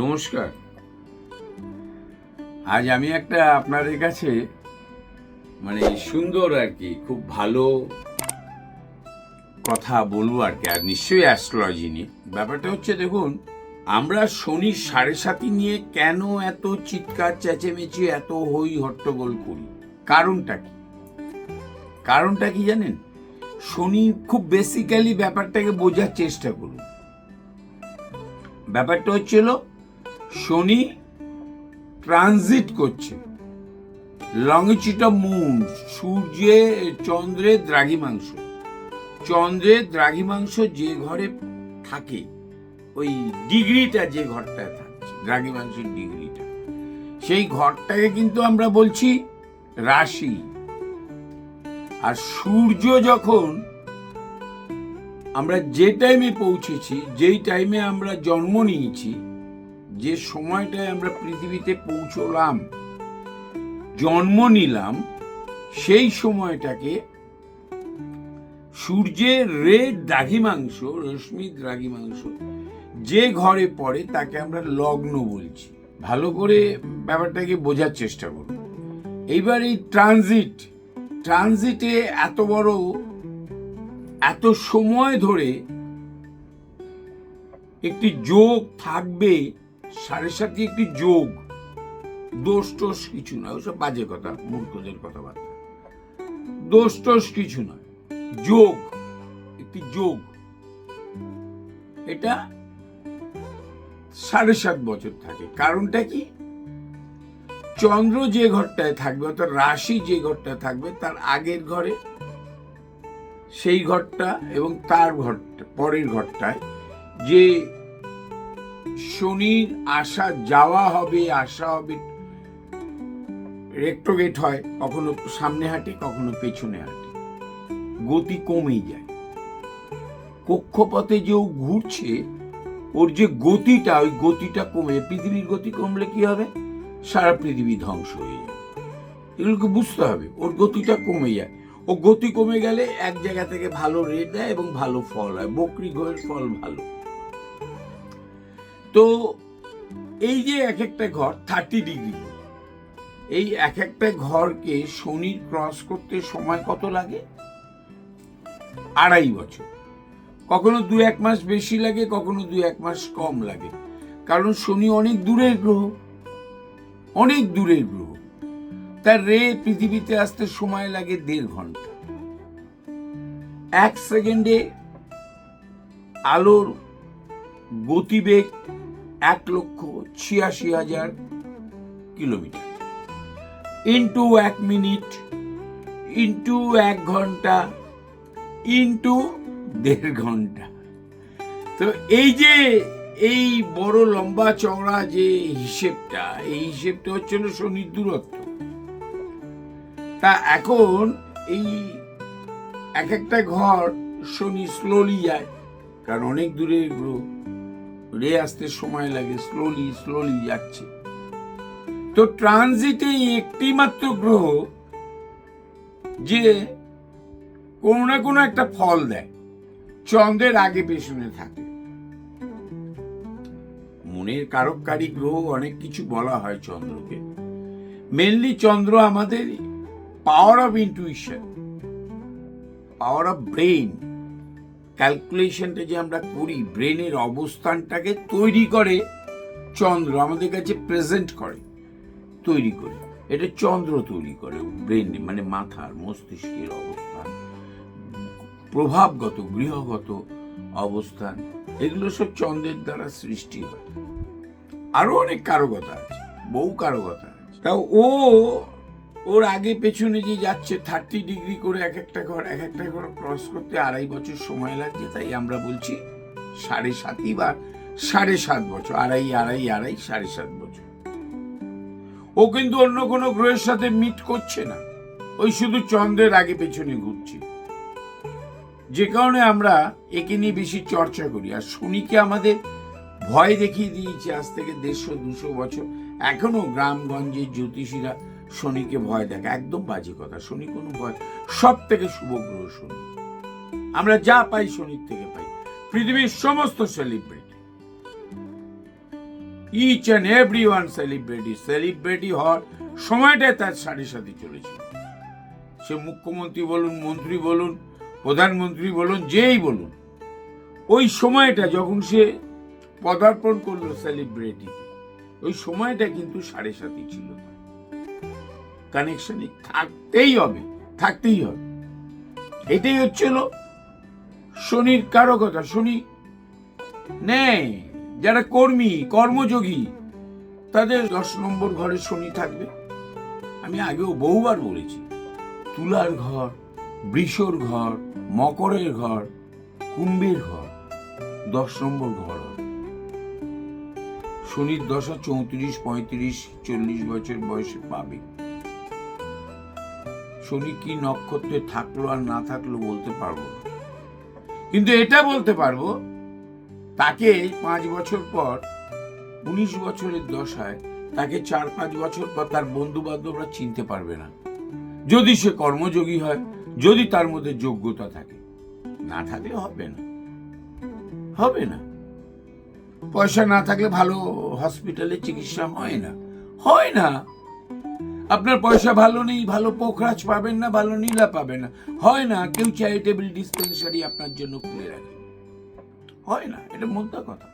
নমস্কার। আজ আমি একটা আপনাদের কাছে মানে সুন্দর আর কি, খুব ভালো কথা বলব আর কি, আর নিশ্চয়ই অ্যাস্ট্রোলজি নিয়ে। ব্যাপারটা হচ্ছে দেখুন, আমরা শনি সাড়ে সাতি নিয়ে কেন এত চিৎকার, চেঁচেমেচি, এত হই হট্টগোল করি? কারণটা কি? কারণটা কি জানেন? শনি খুব বেসিক্যালি ব্যাপারটাকে বোঝার চেষ্টা করুন। ব্যাপারটা হচ্ছিল শনি ট্রানজিট করছে। লংচিটা মুন সূর্যে চন্দ্রের দ্রাঘিমাংশ। চন্দ্রের দ্রাঘিমাংশ যে ঘরে থাকে, ওই ডিগ্রিটা যে ঘরটায় থাকছে, দ্রাঘিমাংশের ডিগ্রিটা সেই ঘরটাকে কিন্তু আমরা বলছি রাশি। আর সূর্য যখন আমরা যে টাইমে পৌঁছেছি, যেই টাইমে আমরা জন্ম নিয়েছি যে সময়টায় আমরা পৃথিবীতে পৌঁছলাম, জন্ম নিলাম, সেই সময়টাকে সূর্যের রে দ্রাঘিমাংশ, রশ্মি দ্রাঘিমাংশ, যে ঘরে পড়ে তাকে আমরা লগ্ন বলছি। ভালো করে ব্যাপারটাকে বোঝার চেষ্টা করুন। এইবার এই ট্রানজিট, ট্রানজিটে এত বড়, এত সময় ধরে একটি যোগ থাকবে সাড়ে সাথে একটি যোগ। দোষ টোষ কিছু নয়, ওসব বাজে কথা, মূর্খদের কথাবার্তা। দোষ টোষ কিছু নয়, যোগ, একটি যোগ। এটা সাড়ে সাত বছর থাকে। কারণটা কি? চন্দ্র যে ঘরটায় থাকবে, অর্থাৎ রাশি যে ঘরটায় থাকবে, তার আগের ঘরে, সেই ঘরটা এবং তার ঘরটা, পরের ঘরটায় যে শনির আসা যাওয়া হবে, আসা হবে রেক্টোগেট হয়, কখনো সামনে হাঁটে, কখনো পেছনে হাঁটে। গতি কমে যায়। কক্ষপথে যে ও ঘুরছে, ওর যে গতিটা, ওই গতিটা কমে পৃথিবীর গতি কমলে কি হবে? সারা পৃথিবী ধ্বংস হয়ে যায় এগুলোকে বুঝতে হবে, ওর গতিটা কমে যায়। ও গতি কমে গেলে এক জায়গা থেকে ভালো রেট দেয় এবং ভালো ফল হয়। বকরি ঘরের ফল ভালো। তো এই যে এক একটা ঘর থার্টি ডিগ্রি এই এক একটা ঘরকে শনির ক্রস করতে সময় কত লাগে? আড়াই বছর। কখনো দু এক মাস বেশি লাগে, কখনো দু এক মাস কম লাগে। কারণ শনি অনেক দূরের গ্রহ। অনেক দূরের গ্রহ। তার রে পৃথিবীতে আসতে সময় লাগে দেড় ঘণ্টা। এক সেকেন্ডে আলোর গতিবেগ এক লক্ষ ছিয়াশি হাজার কিলোমিটার। ইন্টু এক মিনিট ইন্টু এক ঘণ্টা ইন্টু দেড় ঘণ্টা। তো এই যে এই বড় লম্বা চওড়া যে হিসেবটা, এই হিসেবটা হচ্ছিল শনির দূরত্ব। তা এখন এই এক একটা ঘর শনি স্লোলি যায়, কারণ অনেক দূরে গ্রহ। রে আসতে সময় লাগে স্লোলি স্লোলি যাচ্ছে। তো ট্রানজিটে একটি মাত্র গ্রহ যে কোনো না কোনো একটা ফল দেয়, চন্দ্রের আগে পেছনে থাকে। মনের কারককারী গ্রহ অনেক কিছু বলা হয় চন্দ্রকে। মেনলি চন্দ্র আমাদের power of intuition power of brain ক্যালকুলেশনটা যে আমরা করি ব্রেনের অবস্থানটাকে তৈরি করে, চন্দ্র আমাদের কাছে প্রেজেন্ট করে, তৈরি করে। এটা চন্দ্র তৈরি করে ব্রেন মানে মাথার, মস্তিষ্কের অবস্থান, প্রভাবগত, গৃহগত অবস্থান, এগুলো সব চন্দ্রের দ্বারা সৃষ্টি হয়। আরও অনেক কারকতা আছে, বহু কারকতা আছে। তা ও ওর আগে পেছনে যে যাচ্ছে থার্টি ডিগ্রি করে এক একটা ঘর, এক একটা ঘর ক্রস করতে আড়াই বছর সময় লাগছে, তাই আমরা বলছি সাড়ে সাতই বা সাড়ে সাত বছর, আড়াই আড়াই আড়াই, সাড়ে সাত বছর। ও কিন্তু অন্য কোনো গ্রহের সাথে মিট করছে না। ওই শুধু চন্দ্রের আগে পেছনে ঘুরছে। যে কারণে আমরা একে নিয়ে বেশি চর্চা করি। আর শনিকে আমাদের ভয় দেখিয়ে দিয়েছে আজ থেকে দেড়শো, দুশো বছর। এখনও গ্রামগঞ্জে জ্যোতিষীরা শনিকে ভয় দেখে, একদম বাজে কথা, শনি কোনো ভয় সব থেকে শুভ গ্রহ শনি। আমরা যা পাই শনির থেকে পাই। পৃথিবীর সমস্ত celebrity each and every one celebrity celebrity হওয়ার সময়টায় তার সাথে সাথে চলেছিল সে মুখ্যমন্ত্রী বলুন, মন্ত্রী বলুন, প্রধানমন্ত্রী বলুন, যেই বলুন, ওই সময়টা যখন সে পদার্পণ করল সেলিব্রিটি ওই সময়টা কিন্তু সাড়ে সাতই ছিল। কানেকশনে থাকতেই হবে থাকতেই হবে। এটাই হচ্ছিল শনির কারকতা। শনি নেই, যারা কর্মী, কর্মযোগী, তাদের দশ নম্বর ঘরে শনি থাকবে। আমি আগেও বহুবার বলেছি, তুলার ঘর, বৃষর ঘর, মকরের ঘর, কুম্ভের ঘর, দশ নম্বর ঘর শনির দশা চৌত্রিশ, পঁয়ত্রিশ, চল্লিশ বছর বয়সে পাবে। শনি কি নক্ষত্রে থাকল আর না থাকল বলতে পারব না। কিন্তু এটা বলতে পারব, তাকে পাঁচ বছর পর, উনিশ বছরের দশায়, তাকে চার পাঁচ বছর পর তার বন্ধু বান্ধবরা চিনতে পারবে না। যদি সে কর্মযোগী হয়, যদি তার মধ্যে যোগ্যতা থাকে, না থাকলে হবে না। হবে না। পয়সা না থাকলে ভালো হসপিটালে চিকিৎসা হয় না। হয় না। আপনার পয়সা ভালো নেই, ভালো পোখরাজ পাবেন না, ভালো নীলা পাবেন না। হয় না, কেউ চ্যারিটেবল ডিসপেন্সারি আপনার জন্য খুলে রাখে। হয় না, এটা মোদ্দা কথা।